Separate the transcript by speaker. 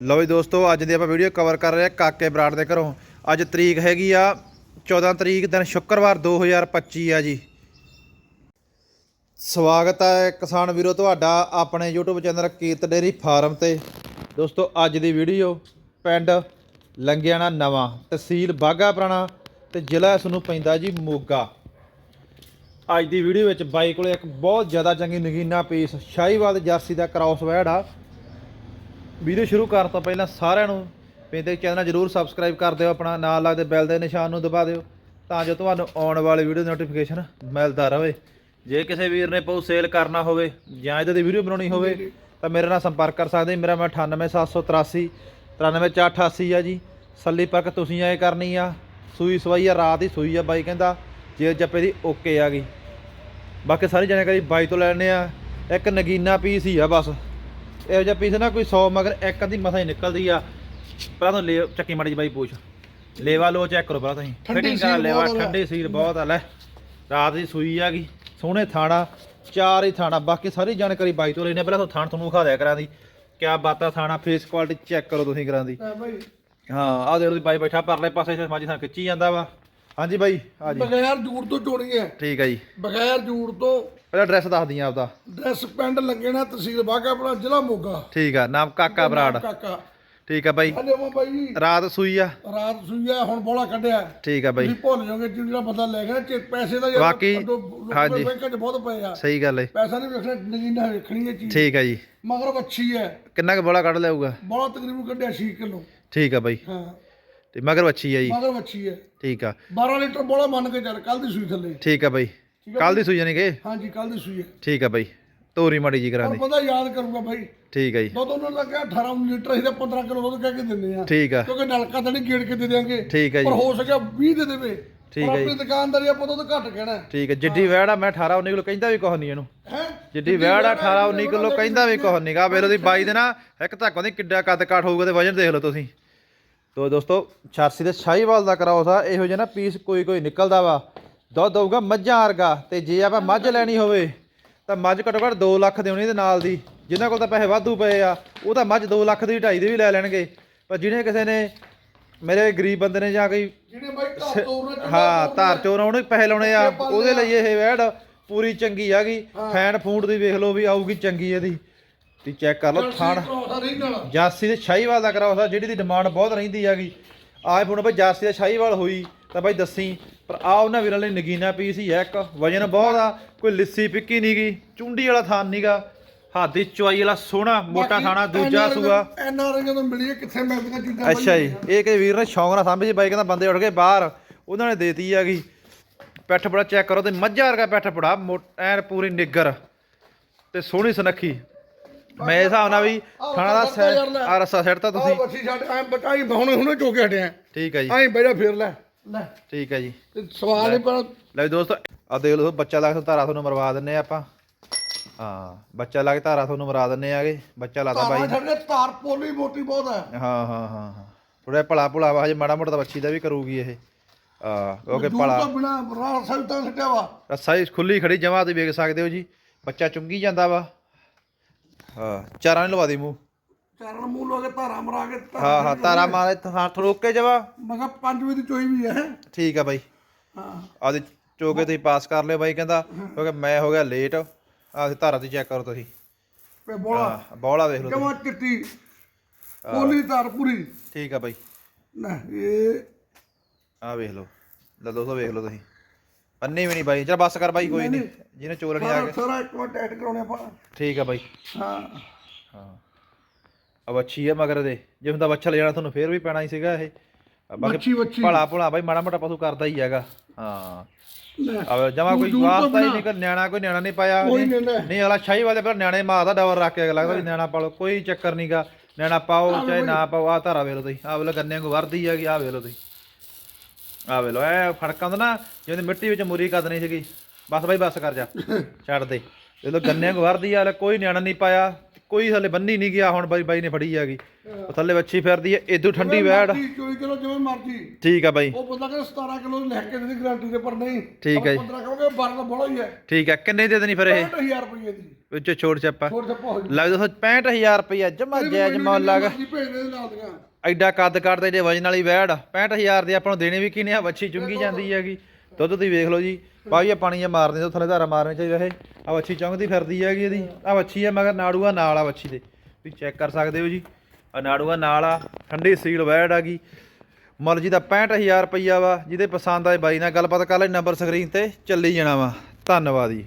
Speaker 1: ਲਓ ਜੀ ਦੋਸਤੋ, ਅੱਜ ਦੀ ਆਪਾਂ ਵੀਡੀਓ ਕਵਰ ਕਰ ਰਹੇ ਹਾਂ ਕਾਕੇ ਬਰਾੜ ਦੇ ਘਰੋਂ। ਅੱਜ ਤਰੀਕ ਹੈਗੀ ਆ 14 ਤਰੀਕ ਦਿਨ ਸ਼ੁੱਕਰਵਾਰ 2025 ਆ ਜੀ। ਸਵਾਗਤ ਹੈ ਕਿਸਾਨ ਵੀਰੋ ਤੁਹਾਡਾ ਆਪਣੇ YouTube channel Kirat dairy farm ਤੇ। ਦੋਸਤੋ, ਅੱਜ ਦੀ ਵੀਡੀਓ ਪਿੰਡ ਲੰਗਿਆਣਾ ਨਵਾਂ, ਤਹਿਸੀਲ ਬਾਗਾ ਪੁਰਾਣਾ ਤੇ ਜ਼ਿਲ੍ਹਾ ਇਸ ਨੂੰ ਪੈਂਦਾ ਜੀ ਮੋਗਾ। ਅੱਜ ਦੀ ਵੀਡੀਓ ਵਿੱਚ ਬਾਈ ਕੋਲੇ ਇੱਕ ਬਹੁਤ ਜ਼ਿਆਦਾ ਚੰਗੀ ਨਗੀਨਾ ਪੀਸ ਸ਼ਾਹੀਵਾਲ ਜਰਸੀ ਦਾ ਕ੍ਰਾਸ ਵੈੜ ਆ। ਵੀਡੀਓ ਸ਼ੁਰੂ ਕਰਨ ਤੋਂ ਪਹਿਲਾਂ ਸਾਰਿਆਂ ਨੂੰ ਬੇਨਤੀ ਚੈਨਲ ਜਰੂਰ ਸਬਸਕ੍ਰਾਈਬ ਕਰ ਦਿਓ, ਆਪਣਾ ਨਾਲ ਲੱਗਦੇ ਬੈਲ ਦੇ ਨਿਸ਼ਾਨ ਨੂੰ ਦਬਾ ਦਿਓ, ਤਾਂ ਜੋ ਤੁਹਾਨੂੰ ਆਉਣ ਵਾਲੀ ਵੀਡੀਓ ਦੀ ਨੋਟੀਫਿਕੇਸ਼ਨ ਮਿਲਦਾ ਰਹੇ। ਜੇ ਕਿਸੇ ਵੀਰ ਨੇ ਪਊ ਸੇਲ ਕਰਨਾ ਹੋਵੇ ਜਾਂ ਇਹਦੇ ਦੀ ਵੀਡੀਓ ਬਣਾਉਣੀ ਹੋਵੇ, ਤਾਂ ਮੇਰੇ ਨਾਲ ਸੰਪਰਕ ਕਰ ਸਕਦੇ ਮੇਰਾ ਮੈਂ 98783 93488 ਆ ਜੀ। ਸੱਲੀ ਪੱਕ ਤੁਸੀਂ ਆਏ ਕਰਨੀ ਆ, ਸੂਈ ਸਵਾਈ ਆ, ਰਾਤ ਹੀ ਸੂਈ ਆ ਬਾਈ ਕਹਿੰਦਾ, ਜੇ ਜੱਪੇ ਦੀ ਓਕੇ ਆ ਗਈ। ਬਾਕੀ ਸਾਰੀ ਜਾਣਕਾਰੀ ਬਾਈ ਤੋਂ ਲੈਣੇ ਆ। ਇੱਕ ਨਗੀਨਾ ਪੀਸ ਹੀ ਆ ਬਸ। ਇਹੋ ਜਿਹਾ ਪੀਸ ਨਾ ਕੋਈ 100 ਮਗਰ ਇੱਕ ਅੱਧੀ ਮਸਾ ਹੀ ਨਿਕਲਦੀ ਆ। ਪਹਿਲਾਂ ਤਾਂ ਲੈ ਚੱਕੀ ਮਾੜੀ ਜਿਹੀ ਬਾਈ ਪੁੱਛ। ਲੇਵਾ ਲੋ ਚੈੱਕ ਕਰੋ ਪਹਿਲਾਂ ਤੁਸੀਂ।
Speaker 2: ਠੰਡੀ
Speaker 1: ਫਿਟਿੰਗ ਕਰ
Speaker 2: ਸੀਲ
Speaker 1: ਲੇਵਾ
Speaker 2: ਆ।
Speaker 1: ਠੰਡੀ ਸੀਲ ਬਹੁਤ ਆ ਲੈ। ਰਾਤ ਦੀ ਸੂਈ ਆ ਗਈ ਸੋਹਣੇ ਥਾਣਾ ਚਾਰ ਹੀ ਥਾਣਾ ਬਾਕੀ ਸਾਰੀ ਜਾਣਕਾਰੀ ਬਾਈ ਤੋਂ ਲੈਣੇ ਪਹਿਲਾਂ ਤਾਂ ਥਾਣ ਤੁਹਾਨੂੰ ਵਿਖਾ ਦਿਆ ਕਰਾਂ ਦੀ। ਕਿਆ ਬਾਤਾਂ ਥਾਣਾ ਫੇਸ ਕੁਆਲਿਟੀ ਚੈੱਕ ਕਰੋ ਤੁਸੀਂ ਕਰਾਂ ਦੀ। ਹਾਂ ਆਹ ਦੇਖੋ ਬਾਈ ਬੈਠਾ ਪਰਲੇ ਪਾਸੇ ਮਾਜੀ ਥਾਂ ਖਿੱਚੀ ਜਾਂਦਾ ਵਾ। ਹਾਂਜੀ ਬਾਈ ਆ ਜੀ।
Speaker 2: ਬਗੈਰ ਜੂੜ ਤੋਂ ਚੋਣੀ ਹੈ
Speaker 1: ਠੀਕ ਆ ਜੀ।
Speaker 2: ਬਗੈਰ ਜੂੜ ਤੋਂ
Speaker 1: ਪਹਿਲਾਂ ਐਡਰੈਸ ਦੱਸ ਦੀਆਂ ਆਪਦਾ।
Speaker 2: ਡਰੈਸ ਪਿੰਡ ਲੰਗੇਣਾ ਤਹਿਸੀਲ ਆਪਣਾ ਜ਼ਿਲ੍ਹਾ ਮੋਗਾ।
Speaker 1: ਠੀਕ ਆ ਨਾਮ ਕਾਕਾ ਬਰਾੜ।
Speaker 2: ਕਾਕਾ।
Speaker 1: ਠੀਕ ਆ ਬਾਈ।
Speaker 2: ਹਲੇ ਮੈਂ ਬਾਈ
Speaker 1: ਰਾਤ ਸੂਈ ਆ।
Speaker 2: ਰਾਤ ਸੂਈਆ ਹੁਣ ਬੋਲਾ ਕੱਢਿਆ।
Speaker 1: ਠੀਕ ਆ ਬਾਈ।
Speaker 2: ਤੁਸੀਂ ਭੁੱਲ ਜਾਓਗੇ ਜਿਹੜਾ ਬੰਦਾ ਲੈ ਗਿਆ ਚੇ ਪੈਸੇ ਦਾ ਯਾਰ
Speaker 1: ਬਾਕੀ,
Speaker 2: ਅੱਗੋਂ ਲੋਕਾਂ
Speaker 1: ਹਾਂਜੀ।
Speaker 2: ਬੈਂਕਾਂ 'ਚ ਬਹੁਤ ਪਏ ਆ।
Speaker 1: ਸਹੀ ਗੱਲ ਏ।
Speaker 2: ਪੈਸਾ ਨਹੀਂ ਵੇਖਣਾ ਨਗੀਨਾ ਵੇਖਣੀ ਹੈ ਚੀਜ਼।
Speaker 1: ਠੀਕ ਆ ਜੀ।
Speaker 2: ਮਗਰ ਵੱਛੀ ਹੈ
Speaker 1: ਕਿੰਨਾ ਕੁ ਬੋਲਾ ਕੱਢ ਲਿਆਊਗਾ
Speaker 2: ਬੋਲਾ ਤਕਰੀਬਨ ਕੱਢਿਆ 6 ਕਿਲੋ।
Speaker 1: ਠੀਕ ਆ ਬਾਈ।
Speaker 2: ਹਾਂ।
Speaker 1: ਤੇ ਮਗਰ ਵੱਛੀ ਆ ਜੀ।
Speaker 2: ਮਗਰ ਵੱਛੀ ਹੈ
Speaker 1: ਠੀਕ ਆ।
Speaker 2: 12 ਲੀਟਰ ਬੋਲਾ ਮੰਨ ਕੇ ਚੱਲ ਕੱਲ ਦੀ ਸੂਈ ਥੱਲੇ।
Speaker 1: ਠੀਕ ਆ ਬਾਈ। ਕੱਲ ਦੀ ਸੂਈ ਜਾਨੀ ਕਿ?
Speaker 2: ਹਾਂਜੀ ਕੱਲ ਦੀ ਸੂਈ ਹੈ
Speaker 1: ਠੀਕ ਆ ਬਾਈ। ਤੋਰੀ ਮਾੜੀ ਜੀ ਕਰਾਂ ਦੀ।
Speaker 2: ਬੰਦਾ ਯਾਦ ਕਰੂਗਾ ਬਾਈ।
Speaker 1: ਠੀਕ ਆ ਜੀ।
Speaker 2: ਦੁੱਧ ਉਹਨਾਂ ਦਾ ਕਿਹਾ 18 19 ਲੀਟਰ ਅਸੀਂ ਤਾਂ 15 ਕਿਲੋ ਦੁੱਧ ਕਹਿ ਕੇ ਦਿੰਦੇ ਆ।
Speaker 1: ਠੀਕ ਆ।
Speaker 2: ਕਿਉਂਕਿ ਨਲਕਾ ਤਾਂ ਨਹੀਂ ਗੇੜ ਕੇ ਦੇ ਦਿਆਂਗੇ।
Speaker 1: ਠੀਕ ਆ
Speaker 2: ਪਰ
Speaker 1: ਜੀ
Speaker 2: ਹੋ ਸਕਿਆ 20 ਦੇ ਦੇਵੇ।
Speaker 1: ਠੀਕ
Speaker 2: ਪਰ
Speaker 1: ਆ
Speaker 2: ਆਪਣੀ ਦੁਕਾਨਦਾਰੀ ਆਪਾਂ ਦੁੱਧ ਘੱਟ ਕਹਿਣਾ
Speaker 1: ਠੀਕ ਆ। ਜਿੱਡੀ ਵੈੜ ਆ ਮੈਂ 18 19 ਕਿਲੋ ਕਹਿੰਦਾ ਵੀ ਕੁਛ ਨਹੀਂ ਇਹਨੂੰ।
Speaker 2: ਹੈ?
Speaker 1: ਜਿੱਡੀ ਵੈੜ ਆ 18 19 ਕਿਲੋ ਕਹਿੰਦਾ ਵੀ ਕੁਛ ਨਹੀਂਗਾ ਵੇਰੋ ਦੀ ਬਾਈ ਦੇ ਨਾ ਇੱਕ ਧੱਕ ਉਹਦੀ ਕਿੱਡਾ ਕੱਦ ਕਾਠ ਹੋਊਗਾ ਤੇ ਵਜਨ ਦੇਖ ਲਓ ਤੁਸੀਂ। ਤੋ ਦੋਸਤੋ ਛਾਰਸੀ ਦੇ ਸ਼ਾਹੀਵਾਲ ਦਾ ਕਰਾਉਸ ਆ ਇਹੋ ਜਿਹਾ ਨਾ ਪੀਸ ਕੋਈ ਕੋਈ ਨਿਕਲਦਾ ਵਾ। ਦੁੱਧ ਦਊਗਾ ਮੱਝਾਂ ਵਰਗਾ ਤੇ ਜੇ ਆਪਾਂ ਮੱਝ ਲੈਣੀ ਹੋਵੇ ਤਾਂ ਮੱਝ ਘੱਟੋ ਘੱਟ 2 ਲੱਖ ਦੇਣੀ ਦੇ ਨਾਲ ਦੀ। ਜਿਨ੍ਹਾਂ ਕੋਲ ਤਾਂ ਪੈਸੇ ਵਾਧੂ ਪਏ ਆ ਉਹ ਤਾਂ ਮੱਝ 2 ਲੱਖ ਦੀ 2.5 ਦੀ ਵੀ ਲੈ ਲੈਣਗੇ। ਪਰ ਜਿਹਨੇ ਕਿਸੇ ਨੇ ਮੇਰੇ ਗਰੀਬ ਬੰਦੇ ਨੇ ਜਾਂ ਕੋਈ
Speaker 2: ਜਿਹੜੇ ਬਾਈ ਤੋਂ ਉਹਨਾਂ
Speaker 1: ਹਾਂ ਧਾਰ ਚੋਰ ਉਹਨੂੰ ਪੈਸੇ ਲਾਉਣੇ ਆ ਉਹਦੇ ਲਈ ਇਹ ਵੈੜ ਪੂਰੀ ਚੰਗੀ ਹੈਗੀ ਫੈਨ ਫੂਡ ਦੀ ਵੇਖ ਲਓ ਵੀ ਆਊਗੀ ਚੰਗੀ ਇਹਦੀ। ਤੁਸੀਂ ਚੈੱਕ ਕਰ ਲਓ ਥਾਣ ਜਾਸੀ ਦੇ ਸ਼ਾਹੀਵਾਲ ਦਾ ਕਰਾਓ ਸਾ ਜਿਹੜੀ ਦੀ ਡਿਮਾਂਡ ਬਹੁਤ ਰਹਿੰਦੀ ਹੈਗੀ। ਆਏ ਬਈ ਜਾਸੀ ਦਾ ਸ਼ਾਹੀਵਾਲ ਹੋਈ। ਤਾਂ ਬਾਈ ਦੱਸੀ ਪਰ ਆ ਉਹਨਾਂ ਵੀਰਾਂ ਲਈ ਨਗੀਨਾ ਪੀਸ ਹੀ ਹੈ ਇੱਕ ਵਜਨ ਬਹੁਤ ਆ ਕੋਈ ਲਿੱਸੀ ਪਿੱਕੀ ਨਹੀਂਗੀ ਚੁੰਡੀ ਵਾਲਾ ਥਾਨ ਨਹੀਂਗਾ ਹੱਥ ਦੀ ਚੁਆਈ ਵਾਲਾ ਸੋਹਣਾ ਮੋਟਾ ਥਾਣਾ ਦੂਜਾ ਸੂਆ।
Speaker 2: ਐਨ ਆਰ ਜਦੋਂ ਮਿਲੀ ਕਿੱਥੇ ਮਿਲਦੀਆਂ ਚੀਜ਼ਾਂ
Speaker 1: ਅੱਛਾ ਜੀ ਇਹ ਕਿ ਵੀਰ ਨੇ ਸ਼ੌਂਕ ਨਾਲ ਜੀ ਬਾਈ ਕਹਿੰਦਾ ਬੰਦੇ ਉੱਠ ਗਏ ਬਾਹਰ ਉਹਨਾਂ ਨੇ ਦੇਤੀ ਹੈਗੀ। ਪੈਠ ਬੜਾ ਚੈੱਕ ਕਰੋ ਤੇ ਮੱਝਾਂ ਵਰਗਾ ਪੈਠ ਬੜਾ ਐਨ ਪੂਰੀ ਨਿੱਗਰ ਤੇ ਸੋਹਣੀ ਸੁਨੱਖੀ। ਮੈਂ ਹਿਸਾਬ ਨਾਲ ਵੀ ਖਾਣਾ ਦਾ ਸੈ ਆ ਰਸਾ ਸਿੱਟਤਾ
Speaker 2: ਆਹ
Speaker 1: ਤੁਸੀਂ
Speaker 2: ਬੱਚੀ ਛੱਡ ਐ ਬਟਾਈ ਬਹੁਣੇ ਹੁਣੇ ਚੋਕੇ ਹਟਿਆ
Speaker 1: ਠੀਕ ਹੈ ਜੀ।
Speaker 2: ਐਂ ਬੈਠਾ ਫੇਰ ਲੈ। ਲੈ।
Speaker 1: ਠੀਕ ਹੈ ਜੀ।
Speaker 2: ਤੇ ਸਵਾਲ ਨਹੀਂ ਪਰ
Speaker 1: ਲੈ ਵੀ ਦੋਸਤੋ ਆ ਦੇਖ ਲਓ ਬੱਚਾ ਲਾ ਕੇ ਧਾਰਾ ਤੁਹਾਨੂੰ ਮਰਵਾ ਦਿੰਨੇ ਆ ਆਪਾਂ। ਹਾਂ ਬੱਚਾ ਲਾ ਕੇ ਧਾਰਾ ਤੁਹਾਨੂੰ ਮਰਵਾ ਦਿੰਨੇ ਆਗੇ। ਬੱਚਾ ਲਾਤਾ ਬਾਈ।
Speaker 2: ਛੱਡ ਕੇ ਤਾਰ ਪੋਲੀ ਮੋਟੀ ਬਹੁਤ ਹੈ
Speaker 1: ਹਾਂ ਹਾਂ ਹਾਂ ਹਾਂ। ਥੋੜਾ ਭਲਾ ਭੁਲਾ ਵਾ ਹਜੇ ਮਾੜਾ ਮੋਟਾ ਤਾਂ ਬੱਚੀ ਦਾ ਵੀ ਕਰੂਗੀ ਇਹ। ਆ ਕਿਉਂਕਿ
Speaker 2: ਦੂਰ
Speaker 1: ਭਲਾ।
Speaker 2: ਤੋਂ ਬਿਨਾ ਰਾਹ ਸਲਤਾਂ ਸਟਿਆ ਵਾ।
Speaker 1: ਰੱਸਾ ਹੀ ਖੁੱਲੀ ਖੜੀ ਜਮਾ ਤੁਸੀਂ ਵੇਖ ਸਕਦੇ ਹੋ ਜੀ। ਬੱਚਾ ਚੁੰਗੀ ਜਾਂਦਾ ਵਾ। ਹਾਂ ਚਾਰਾਂ ਨੇ ਲਵਾ ਦੇ ਮੂੰਹ।
Speaker 2: ਚਾਰਨ ਮੂੰਹ ਲੋ ਕੇ ਧਾਰਾ ਮਰਾ ਕੇ ਧਾਰਾਂ
Speaker 1: ਹਾਂ ਹਾਂ ਤਾਰਾ ਮਾਰੇ ਹਾਂ ਥੜੋਕ ਕੇ ਜਵਾ।
Speaker 2: ਮੈਂ ਕਿਹਾ 5 ਵਜੇ ਦੀ ਚੋਈ ਵੀ ਹੈ।
Speaker 1: ਠੀਕ ਆ ਬਾਈ।
Speaker 2: ਹਾਂ।
Speaker 1: ਆਦੇ ਚੋਕੇ ਤੁਸੀਂ ਪਾਸ ਕਰ ਲਿਓ ਬਾਈ ਕਹਿੰਦਾ ਕਿਉਂਕਿ ਮੈਂ ਹੋ ਗਿਆ ਲੇਟ ਆਹ ਧਾਰਾ ਤੇ ਚੈੱਕ ਕਰੋ ਤੁਸੀਂ।
Speaker 2: ਤੇ ਬੋਲਾ।
Speaker 1: ਹਾਂ ਬੌਲਾ ਦੇਖ ਲਓ।
Speaker 2: ਜਮਾ ਚਿੱਟੀ। ਪੋਲੀ ਧਾਰ ਪੂਰੀ।
Speaker 1: ਠੀਕ ਆ ਬਾਈ।
Speaker 2: ਨਾ ਇਹ
Speaker 1: ਆਹ ਵੇਖ ਲਓ। ਲੈ ਦੋਸਤੋ ਵੇਖ ਲਓ ਤੁਸੀਂ। ਅੰਨੀ ਵੀ ਨਹੀਂ ਬਾਈ। ਚਲ ਬੱਸ ਕਰ ਬਾਈ ਕੋਈ ਨਹੀਂ ਜਿਹਨੇ ਚੋਲਣੀ ਆ
Speaker 2: ਸਾਰਾ
Speaker 1: ਕੇ।
Speaker 2: ਸਾਰਾ ਇੱਕ ਵਾਰ ਟੈਟ ਕਰਾਉਣੇ ਆਪਾਂ।
Speaker 1: ਠੀਕ ਆ ਬਾਈ।
Speaker 2: ਹਾਂ।
Speaker 1: ਹਾਂ। ਆ ਵੱਛੀ ਆ ਮਗਰ ਦੇ। ਜੇ ਹੁੰਦਾ ਵੱਛਾ ਲੈ ਜਾਣਾ ਤੁਹਾਨੂੰ ਫੇਰ ਵੀ ਪੈਣਾ ਹੀ ਸੀਗਾ ਇਹ।
Speaker 2: ਵੱਛੀ ਵੱਛੀ।
Speaker 1: ਭਲਾ ਭਲਾ ਬਾਈ ਮਾੜਾ ਮੋਟਾ ਪਸ਼ੂ ਕਰਦਾ ਹੀ ਹੈਗਾ। ਹਾਂ।
Speaker 2: ਲੈ
Speaker 1: ਆ ਜਮਾ ਕੋਈ
Speaker 2: ਤੋਂ
Speaker 1: ਵਾਸਤਾ ਹੀ। ਨਹੀਂ ਕਿ ਨਿਆਣਾ ਕੋਈ ਨਿਆਣਾ ਨਹੀਂ ਪਾਇਆ
Speaker 2: ਕੋਈ
Speaker 1: ਨਹੀਂ
Speaker 2: ਨਹੀਂ ਲੈ।
Speaker 1: ਨਹੀਂ ਅਗਲਾ ਸ਼ਾਹੀ ਵਾਲੇ ਪਰ ਨਿਆਣੇ ਮਾਰਦਾ ਡਬਰ ਰੱਖ ਕੇ ਲੱਗਦਾ ਵੀ ਨਿਆਣਾ ਪਾਲੋ ਕੋਈ ਚੱਕਰ ਨਹੀਂਗਾ ਨਿਆਣਾ ਪਾਓ ਚਾਹੇ ਨਾ ਪਾਓ ਆ ਧਾਰਾ ਵੇਖ ਲਓ ਤੁਸੀਂ ਆ ਵੇਲੇ ਗੰਨੇ ਨੂੰ ਵਰਦੀ ਹੈਗੀ ਆ ਵੇਖ ਲਓ ਤੁਸੀਂ। ਆ ਵੇਖ ਲਓ ਐ ਫੜਕਾਂ ਹੁੰਦਾ ਨਾ ਜਿਵੇਂ ਮਿੱਟੀ ਵਿੱਚ ਮੁਰੀ ਕੱਦਣੀ ਸੀਗੀ। ਬਸ ਬਾਈ ਬਸ ਕਰ ਜਾ ਛੱਡ ਦੇ। ਜਦੋਂ ਗੰਨੇ ਨੂੰ ਵਰਦੀ ਆ ਲੈ ਕੋਈ ਨਿਆਣਾ ਨਹੀਂ ਪਾਇਆ। ਕੋਈ ਹਲੇ ਬੰਨੀ ਨਹੀਂ ਗਿਆ ਹੁਣ ਬਾਈ ਬਾਈ ਨੇ ਫੜੀ ਹੈਗੀ। ਉਹ ਥੱਲੇ ਵੱਛੀ ਫਿਰਦੀ ਹੈ ਇਦੋਂ ਠੰਡੀ ਵੈੜ।
Speaker 2: ਮਰਜ਼ੀ, ਚੋਈ ਕਿਲੋ ਜਿਵੇਂ ਮਰਜ਼ੀ।
Speaker 1: ਠੀਕ ਆ ਬਾਈ।
Speaker 2: ਉਹ ਬੰਦਾ ਕਹਿੰਦਾ 17 ਕਿਲੋ ਲੈ ਕੇ ਦੇ ਗਾਰੰਟੀ ਦੇ ਪਰ ਨਹੀਂ।
Speaker 1: ਠੀਕ ਹੈ ਜੀ।
Speaker 2: 15 ਕਹੋਗੇ 12 ਦਾ ਬੜਾ ਹੀ ਹੈ।
Speaker 1: ਠੀਕ ਹੈ ਕਿੰਨੇ ਦੀ ਦੇਣੀ ਫਿਰ ਇਹ?
Speaker 2: 65000 ਰੁਪਏ ਦੀ।
Speaker 1: ਵਿੱਚ ਛੋੜ ਛੱਪਾ।
Speaker 2: ਛੋੜ ਛੱਪਾ ਹੋ ਜੀ।
Speaker 1: ਲੱਗ 65000 ਰੁਪਇਆ ਜਮਾ ਜਾਇਜ਼ ਮੁੱਲ ਲੱਗ ਐਡਾ ਕੱਦ ਕੱਦ ਤੇ ਜੇ ਵਜਨ ਵਾਲੀ ਵੈੜ 65000 ਦੀ ਆਪਾਂ ਨੂੰ ਦੇਣੀ ਵੀ ਕਿਨੇ ਆ ਵੱਛੀ ਚੁੰਗੀ ਜਾਂਦੀ ਹੈਗੀ। ਦੁੱਧ ਤੁਸੀਂ ਵੇਖ ਲਓ ਜੀ। ਪਾਈ ਆ ਪਾਣੀ ਆ ਮਾਰਦੇ ਤੋਂ ਥੱਲੇ ਧਾਰਾ ਮਾਰਨੇ ਚਾਹੀਦਾ ਇਹ। ਆ ਵੱਛੀ ਚੁੰਗਦੀ ਫਿਰਦੀ ਹੈਗੀ ਇਹਦੀ। ਆ ਵੱਛੀ ਆ ਮਗਰ ਨਾੜੂਆ ਨਾਲ ਆ ਵੱਛੀ ਦੇ। ਤੁਸੀਂ ਚੈੱਕ ਕਰ ਸਕਦੇ ਹੋ ਜੀ। ਆ ਨਾੜੂਆ ਨਾਲ ਆ, ਠੰਡੀ ਸੀਲ ਵੈੜ ਗਈ। ਮੁੱਲ ਜੀ ਦਾ 65000 ਰੁਪਈਆ ਵਾ, ਜਿਹਦੇ ਪਸੰਦ ਆਏ ਬਾਈ ਨਾਲ ਗੱਲਬਾਤ ਕਰ ਲੈ, ਨੰਬਰ ਸਕਰੀਨ ਤੇ ਚੱਲੀ ਜਾਣਾ ਵਾ। ਧੰਨਵਾਦ ਜੀ।